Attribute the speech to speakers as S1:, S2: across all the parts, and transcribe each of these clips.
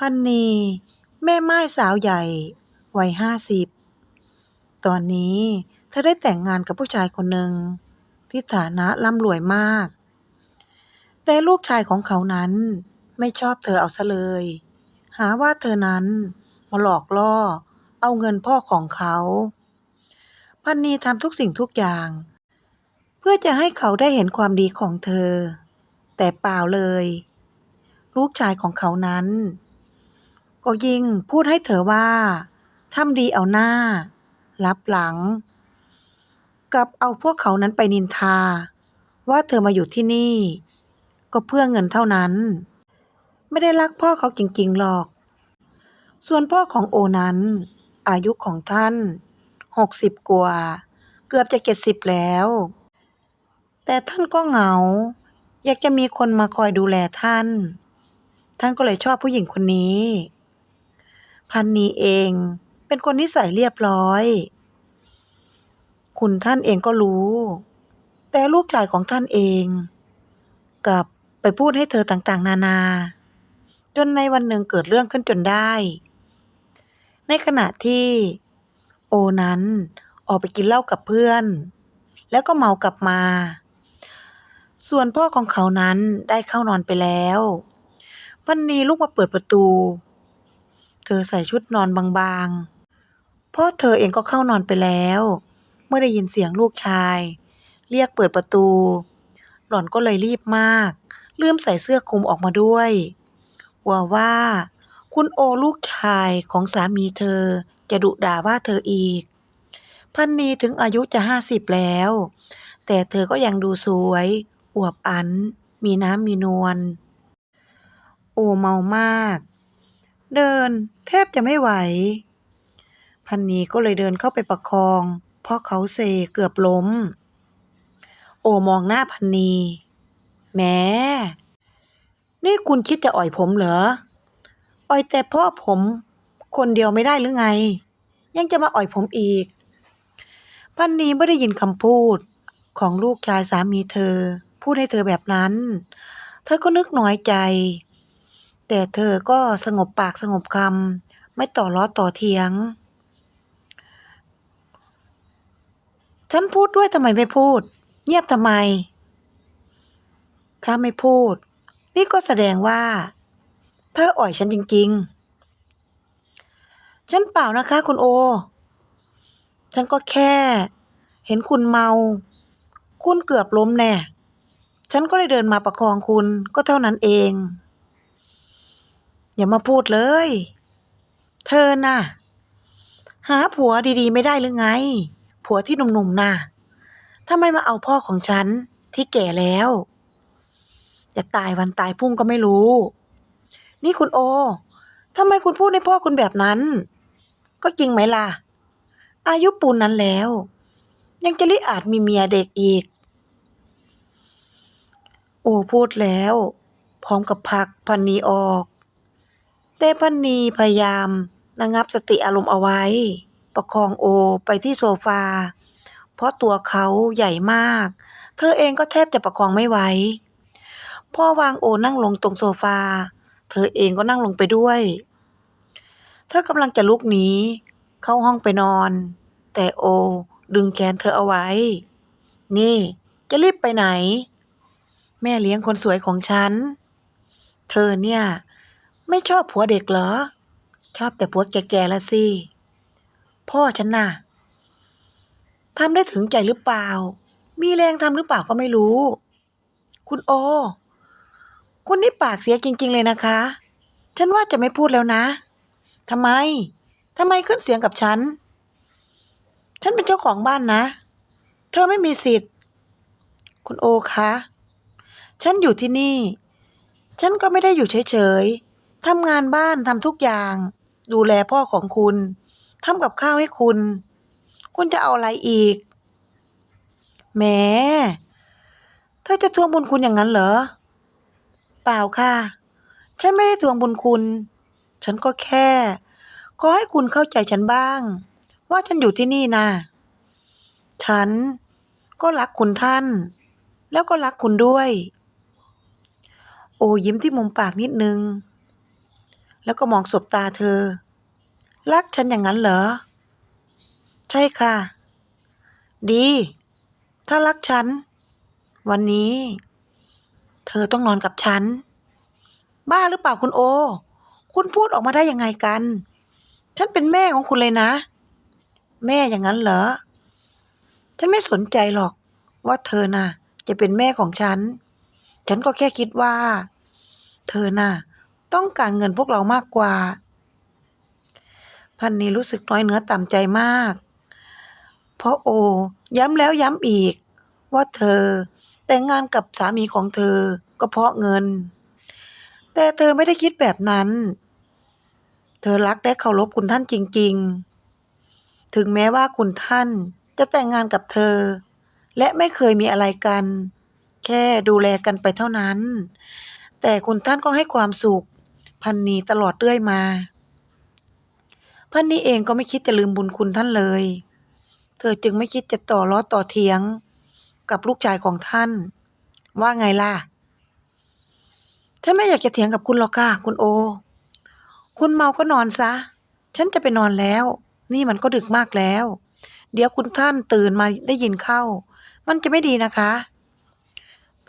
S1: พันนี แม่ไม่ายสาวใหญ่วัยห้าสิบ ตอนนี้เธอได้แต่งงานกับผู้ชายคนหนึ่ง ที่ฐานะร่ำรวยมาก แต่ลูกชายของเขานั้นไม่ชอบเธอเอาซะเลย หาว่าเธอนั้นมาหลอกล่อ เอาเงินพ่อของเขา พันนีทำทุกสิ่งทุกอย่าง เพื่อจะให้เขาได้เห็นความดีของเธอ แต่เปล่าเลย ลูกชายของเขานั้น ก็ยิ่งพูดให้เธอว่าทำดีเอาหน้า รับหลัง กับเอาพวกเขานั้นไปนินทา ว่าเธอมาอยู่ที่นี่ ก็เพื่อเงินเท่านั้น ไม่ได้รักพ่อเขาจริงๆหรอก ส่วนพ่อของโอนั้น อายุของท่านหกสิบกว่า เกือบจะเจ็ดสิบแล้ว แต่ท่านก็เหงา อยากจะมีคนมาคอยดูแลท่าน ท่านก็เลยชอบผู้หญิงคนนี้ พันนีเอง เป็นคนนิสัยเรียบร้อย คุณท่านเองก็รู้ แต่ลูกชายของท่านเอง กับไปพูดให้เธอต่างๆ นานา จนในวันหนึ่งเกิดเรื่องขึ้นจนได้ ในขณะที่ โอนั้นออกไปกินเหล้ากับเพื่อน แล้วก็เมากลับมา ส่วนพ่อของเขานั้นได้เข้านอนไปแล้วพันนีลุกมาเปิดประตู เธอใส่ชุดนอนบางๆ พ่อเธอเองก็เข้านอนไปแล้ว เมื่อได้ยินเสียงลูกชาย เรียกเปิดประตู หล่อนก็เลยรีบมาก ลืมใส่เสื้อคลุมออกมาด้วยกลัวว่า คุณโอลูกชายของสามีเธอจะดุด่าว่าเธออีก พันนีถึงอายุจะห้าสิบแล้ว แต่เธอก็ยังดูสวย อวบอัน มีน้ำมีนวล โอเมามาก เดิน แทบจะไม่ไหว พันนีก็เลยเดินเข้าไปประคอง เพราะเขาเซเกือบล้ม โอมองหน้าพันนีแหมนี่คุณคิดจะอ่อยผมเหรอ อ่อยแต่พ่อผม คนเดียวไม่ได้หรือไง ยังจะมาอ่อยผมอีก พันนีไม่ได้ยินคำพูดของลูกชายสามีเธอ พูดให้เธอแบบนั้น เธอก็นึกน้อยใจ แต่เธอก็สงบปากสงบคำไม่ต่อล้อต่อเถียง ฉันพูดด้วยทำไมไม่พูด เงียบทำไม ถ้าไม่พูด นี่ก็แสดงว่า เธออ่อยฉันจริง ๆ ฉันเปล่านะคะคุณโอ ฉันก็แค่ เห็นคุณเมา คุณเกือบล้มแน่ ฉันก็เลยเดินมาประคองคุณก็เท่านั้นเอง อย่ามาพูดเลย เธอน่ะ หาผัวดีๆ ไม่ได้หรือไง ผัวที่หนุ่มๆน่ะทำไมมาเอาพ่อของฉันที่แก่แล้วจะตายวันตายพุ่งก็ไม่รู้ นี่คุณโอทำไมคุณพูดให้พ่อคุณแบบนั้น ก็จริงไหมล่ะ อายุปูนนั้นแล้ว ยังจะลิอาจมีเมียเด็กอีก โอพูดแล้ว พร้อมกับผักพันนีออก แต่พันนีพยายามระงับสติอารมณ์เอาไว้ ประคองโอไปที่โซฟา เพราะตัวเขาใหญ่มาก เธอเองก็แทบจะประคองไม่ไหวพ่อวางโอนั่งลงตรงโซฟา เธอเองก็นั่งลงไปด้วย เธอกำลังจะลุกหนีเข้าห้องไปนอน แต่โอดึงแขนเธอเอาไว้ นี่จะรีบไปไหน แม่เลี้ยงคนสวยของฉัน เธอเนี่ย ไม่ชอบผัวเด็กเหรอ ชอบแต่ผัวแก่ๆละสิ พ่อฉันน่ะทำได้ถึงใจหรือเปล่า มีแรงทำหรือเปล่าก็ไม่รู้ คุณโอ คุณนี่ปากเสียจริง ๆ เลยนะคะ ฉันว่าจะไม่พูดแล้วนะทำไมทำไมขึ้นเสียงกับฉัน ฉันเป็นเจ้าของบ้านนะ เธอไม่มีสิทธิ์ คุณโอคะ ฉันอยู่ที่นี่ ฉันก็ไม่ได้อยู่เฉยๆ ทำงานบ้านทำทุกอย่าง ดูแลพ่อของคุณทำกับข้าวให้คุณ คุณจะเอาอะไรอีกแหมเธอจะทวงบุญคุณอย่างนั้นเหรอ เปล่าค่ะ ฉันไม่ได้ทวงบุญคุณ ฉันก็แค่ขอให้คุณเข้าใจฉันบ้าง ว่าฉันอยู่ที่นี่นะฉันก็รักคุณท่าน แล้วก็รักคุณด้วย โอยิ้มที่มุมปากนิดนึง แล้วก็มองสบตาเธอ รักฉันอย่างนั้นเหรอ ใช่ค่ะ ดี ถ้ารักฉัน วันนี้ เธอต้องนอนกับฉัน บ้าหรือเปล่าคุณโอ คุณพูดออกมาได้ยังไงกัน ฉันเป็นแม่ของคุณเลยนะ แม่อย่างนั้นเหรอ ฉันไม่สนใจหรอก ว่าเธอน่ะ จะเป็นแม่ของฉัน ฉันก็แค่คิดว่า เธอน่ะ ต้องการเงินพวกเรามากกว่า พันนีรู้สึกน้อยเนื้อต่ำใจมาก เพราะโอ ย้ำแล้วย้ำอีก ว่าเธอ แต่งงานกับสามีของเธอก็เพราะเงิน แต่เธอไม่ได้คิดแบบนั้น เธอรักและเคารพคุณท่านจริง ๆ ถึงแม้ว่าคุณท่านจะแต่งงานกับเธอ และไม่เคยมีอะไรกัน แค่ดูแลกันไปเท่านั้น แต่คุณท่านก็ให้ความสุข พันนีตลอดเรื่อยมา พันนีเองก็ไม่คิดจะลืมบุญคุณท่านเลย เธอจึงไม่คิดจะต่อล้อต่อเถียงกับลูกชายของท่าน ว่าไงล่ะ ฉันไม่อยากจะเถียงกับคุณหรอกค่ะ คุณโอ คุณเมาก็นอนซะ ฉันจะไปนอนแล้ว นี่มันก็ดึกมากแล้ว เดี๋ยวคุณท่านตื่นมาได้ยินเข้า มันจะไม่ดีนะคะ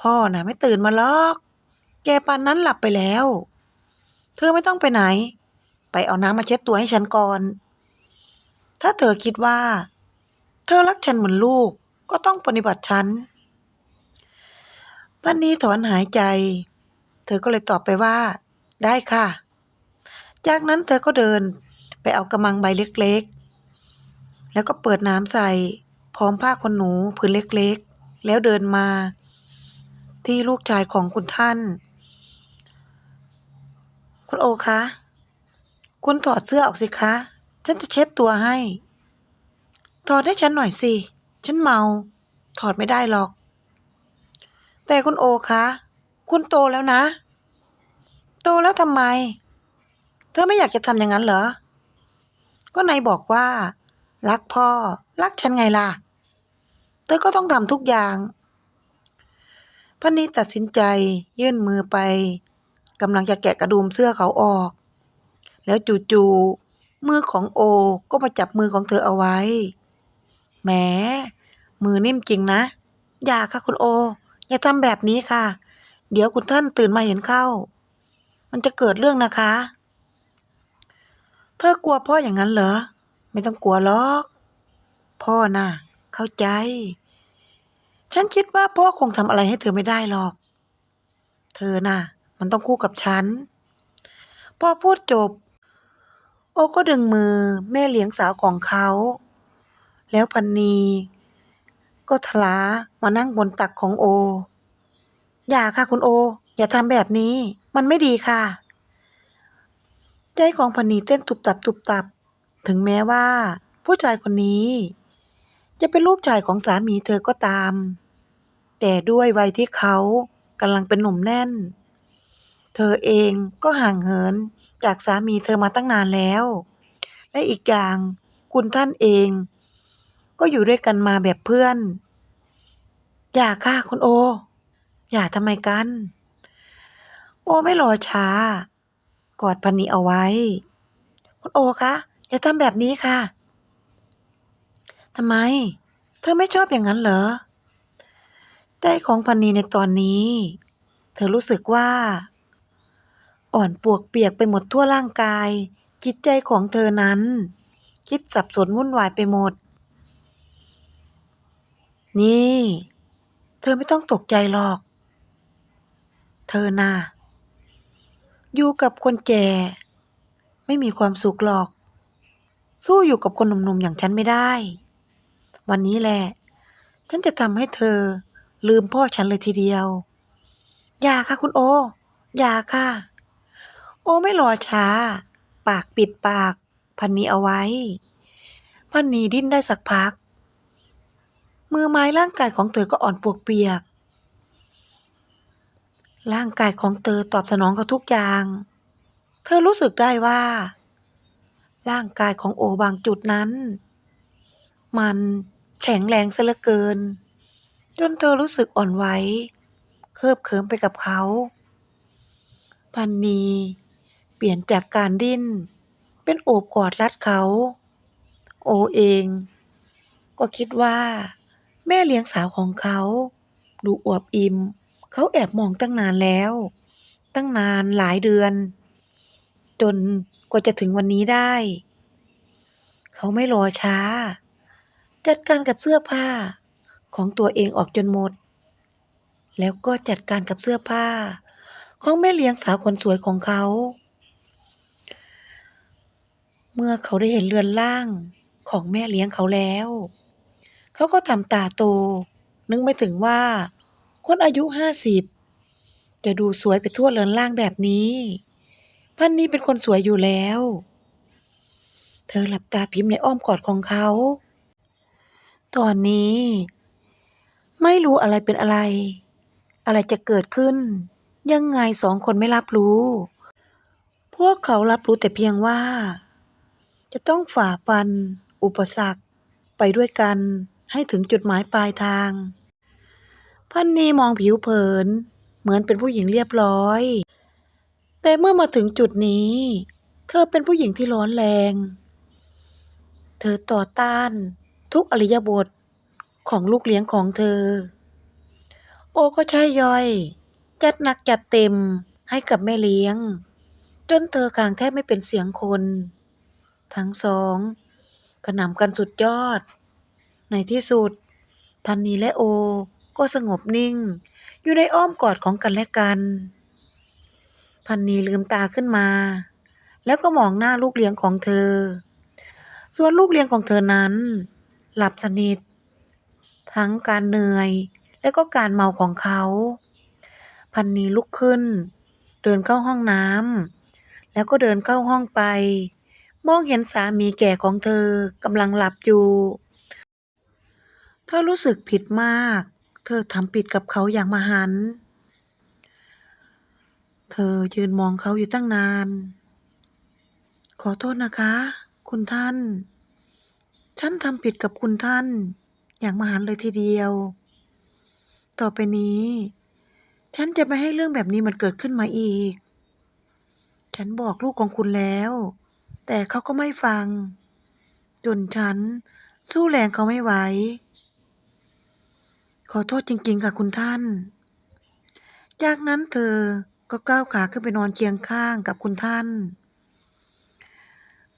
S1: พ่อน่ะ ไม่ตื่นมาหรอก แกปานนั้นหลับไปแล้ว เธอไม่ต้องไปไหน ไปเอาน้ำมาเช็ดตัวให้ฉันก่อน ถ้าเธอคิดว่า เธอรักฉันเหมือนลูกก็ต้องปฏิบัติฉันพันนี้ถอนหายใจ เธอก็เลยตอบไปว่า ได้ค่ะ จากนั้นเธอก็เดินไปเอากระมังใบเล็กๆ แล้วก็เปิดน้ำใส่พร้อมผ้าขนหนูผืนเล็กๆ แล้วเดินมา ที่ลูกชายของคุณท่าน คุณโอคะ คุณถอดเสื้อออกสิคะ ฉันจะเช็ดตัวให้ ถอดให้ฉันหน่อยสิ ฉันเมา ถอดไม่ได้หรอก แต่คุณโอคะ คุณโตแล้วนะ โตแล้วทำไม เธอไม่อยากจะทำอย่างนั้นเหรอ ก็นายบอกว่า รักพ่อ รักฉันไงล่ะ เธอก็ต้องทำทุกอย่างพันนี้ตัดสินใจยื่นมือไป กำลังจะแกะกระดุมเสื้อเขาออก แล้วจู่ๆมือของโอก็มาจับมือของเธอเอาไว้แหมมือนิ่มจริงนะ อย่าค่ะคุณโอ อย่าทำแบบนี้ค่ะ เดี๋ยวคุณท่านตื่นมาเห็นเข้า มันจะเกิดเรื่องนะคะ เธอกลัวพ่ออย่างนั้นเหรอ ไม่ต้องกลัวหรอก พ่อน่ะ เข้าใจ ฉันคิดว่าพ่อคงทำอะไรให้เธอไม่ได้หรอก เธอน่ะ มันต้องคู่กับฉัน พอพูดจบ โอก็ดึงมือแม่เลี้ยงสาวของเขา แล้วพันนีก็ทลามานั่งบนตักของโอ อย่าค่ะคุณโอ อย่าทำแบบนี้ มันไม่ดีค่ะ ใจของพันนีเต้นตุบตับตุบตับ ถึงแม้ว่า ผู้ชายคนนี้ จะเป็นลูกชายของสามีเธอก็ตาม แต่ด้วยวัยที่เขากำลังเป็นหนุ่มแน่น เธอเองก็ห่างเหินจากสามีเธอมาตั้งนานแล้ว และอีกอย่างคุณท่านเอง ก็อยู่ด้วยกันมาแบบเพื่อน อย่าค่ะคุณโอ อย่าทำไมกัน โอไม่รอช้า กอดพันนีเอาไว้ คุณโอคะอย่าทำแบบนี้ค่ะทำไม เธอไม่ชอบอย่างนั้นเหรอ ใจของพันนีในตอนนี้ เธอรู้สึกว่า อ่อนปวกเปียกไปหมดทั่วร่างกาย จิตใจของเธอนั้น คิดสับสนวุ่นวายไปหมด นี่ เธอไม่ต้องตกใจหรอก เธอน่ะ อยู่กับคนแก่ ไม่มีความสุขหรอก สู้อยู่กับคนหนุ่มๆอย่างฉันไม่ได้ วันนี้แหละ ฉันจะทำให้เธอลืมพ่อฉันเลยทีเดียว อย่าค่ะคุณโอ อย่าค่ะ โอไม่รอช้า ปากปิดปาก พันนีเอาไว้ พันนีดิ้นได้สักพัก มือไม้ร่างกายของเธอก็อ่อนปวกเปียก ร่างกายของเธอตอบสนองกับทุกอย่าง เธอรู้สึกได้ว่า ร่างกายของโอบางจุดนั้น มันแข็งแรงซะเหลือเกิน จนเธอรู้สึกอ่อนไหว เคลิบเคิมไปกับเขา พันนี เปลี่ยนจากการดิ้น เป็นโอบกอดรัดเขา โอเองก็คิดว่าแม่เลี้ยงสาวของเขาดูอวบอิ่ม เขาแอบมองตั้งนานแล้ว ตั้งนานหลายเดือน จนกว่าจะถึงวันนี้ได้ เขาไม่รอช้า จัดการกับเสื้อผ้าของตัวเองออกจนหมด แล้วก็จัดการกับเสื้อผ้า ของแม่เลี้ยงสาวคนสวยของเขา เมื่อเขาได้เห็นเรือนร่างของแม่เลี้ยงเขาแล้ว เขาก็ทำตาโต นึกไม่ถึงว่า คนอายุห้าสิบจะดูสวยไปทั่วเรือนร่างแบบนี้พันนี้เป็นคนสวยอยู่แล้ว เธอหลับตาพิมพ์ในอ้อมกอดของเขา ตอนนี้ ไม่รู้อะไรเป็นอะไร อะไรจะเกิดขึ้น ยังไงสองคนไม่รับรู้ พวกเขารับรู้แต่เพียงว่า จะต้องฝ่าฟัน อุปสรรค ไปด้วยกันให้ถึงจุดหมายปลายทาง พันนีมองผิวเผิน เหมือนเป็นผู้หญิงเรียบร้อย แต่เมื่อมาถึงจุดนี้ เธอเป็นผู้หญิงที่ร้อนแรง เธอต่อต้านทุกอริยบทของลูกเลี้ยงของเธอ โอก็ใช่ย่อย จัดหนักจัดเต็มให้กับแม่เลี้ยง จนเธอคางแทบไม่เป็นเสียงคน ทั้งสองกระหน่ำกันสุดยอด ในที่สุด พันนีและโอ ก็สงบนิ่ง อยู่ในอ้อมกอดของกันและกัน พันนีลืมตาขึ้นมา แล้วก็มองหน้าลูกเลี้ยงของเธอ ส่วนลูกเลี้ยงของเธอนั้น หลับสนิท ทั้งการเหนื่อยและก็การเมาของเขา พันนีลุกขึ้น เดินเข้าห้องน้ำแล้วก็เดินเข้าห้องไป มองเห็นสามีแก่ของเธอกำลังหลับอยู่ เธอรู้สึกผิดมาก เธอทำผิดกับเขาอย่างมหัน เธอยืนมองเขาอยู่ตั้งนาน ขอโทษนะคะ คุณท่าน ฉันทำผิดกับคุณท่าน อย่างมหันเลยทีเดียว ต่อไปนี้ ฉันจะไม่ให้เรื่องแบบนี้มันเกิดขึ้นมาอีก ฉันบอกลูกของคุณแล้ว แต่เขาก็ไม่ฟัง จนฉันสู้แรงเขาไม่ไหว ขอโทษจริง ๆ ค่ะคุณท่าน จากนั้นเธอก็ก้าวขาขึ้นไปนอนเคียงข้างกับคุณท่าน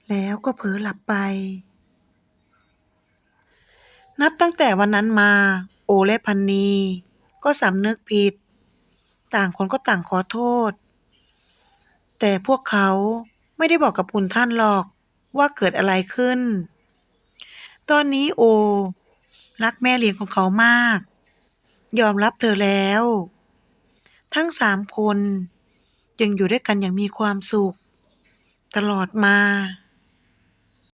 S1: แล้วก็เผลอหลับไป นับตั้งแต่วันนั้นมา โอและพันนีก็สำนึกผิด ต่างคนก็ต่างขอโทษ แต่พวกเขา ไม่ได้บอกกับคุณท่านหรอกว่าเกิดอะไรขึ้น ตอนนี้โอ รักแม่เลี้ยงของเขามาก ยอมรับเธอแล้ว ทั้งสามคนยังอยู่ด้วยกันอย่างมีความสุข ตลอดมา